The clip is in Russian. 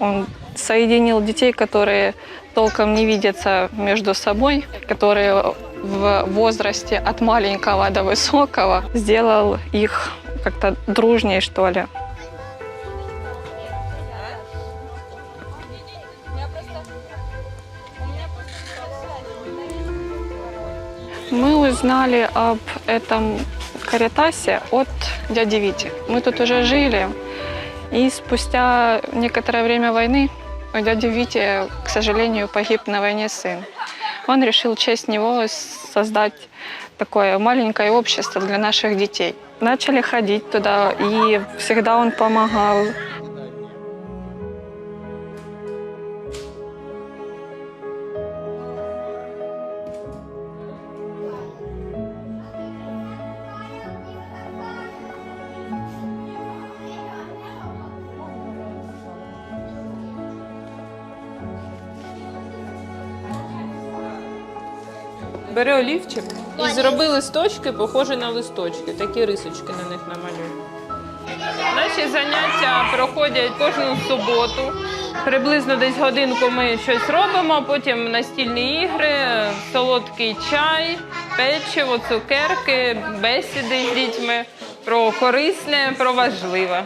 Он соединил детей, которые толком не видятся между собой, которые в возрасте от маленького до высокого, сделал их как-то дружнее, что ли. Мы узнали об этом Каритасе от дяди Вити. Мы тут уже жили, и спустя некоторое время войны у дяди Вити, к сожалению, погиб на войне сын. Он решил в честь него создать такое маленькое общество для наших детей. Начали ходить туда, и всегда он помогал. Бери олівчик і зроби листочки, похожі на листочки. Такі рисочки на них намалюй. Наші заняття проходять кожну суботу. Приблизно десь годинку ми щось робимо, потім настільні ігри, солодкий чай, печиво, цукерки, бесіди з дітьми про корисне, про важливе.